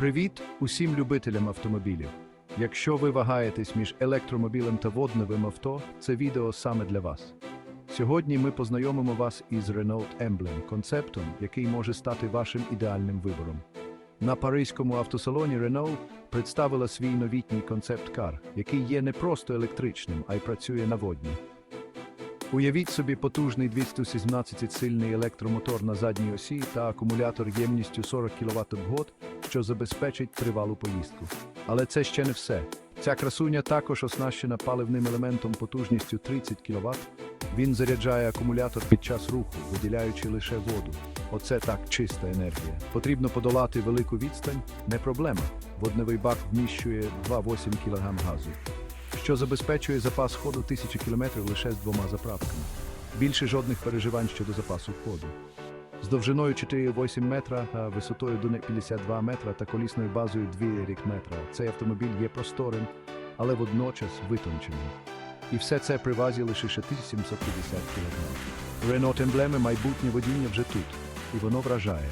Привіт усім любителям автомобілів. Якщо ви вагаєтесь між електромобілем та водневим авто, це відео саме для вас. Сьогодні ми познайомимо вас із Renault Emblem, концептом, який може стати вашим ідеальним вибором. На паризькому автосалоні Renault представила свій новітній концепт-кар, який є не просто електричним, а й працює на водні. Уявіть собі потужний 217-сильний електромотор на задній осі та акумулятор ємністю 40 кВт в год, що забезпечить тривалу поїздку. Але це ще не все. Ця красуня також оснащена паливним елементом потужністю 30 кВт. Він заряджає акумулятор під час руху, виділяючи лише воду. Оце так чиста енергія. Потрібно подолати велику відстань? Не проблема. Водневий бак вміщує 2,8 кг газу що забезпечує запас ходу 1000 км лише з двома заправками. Більше жодних переживань щодо запасу ходу. З довжиною 4,8 метра, а висотою до 52 метра та колісною базою 2 рік метра. Цей автомобіль є просторим, але водночас витонченим. І все це при вазі лише 1750 кг. Renault Embleme майбутнє водіння вже тут, і воно вражає.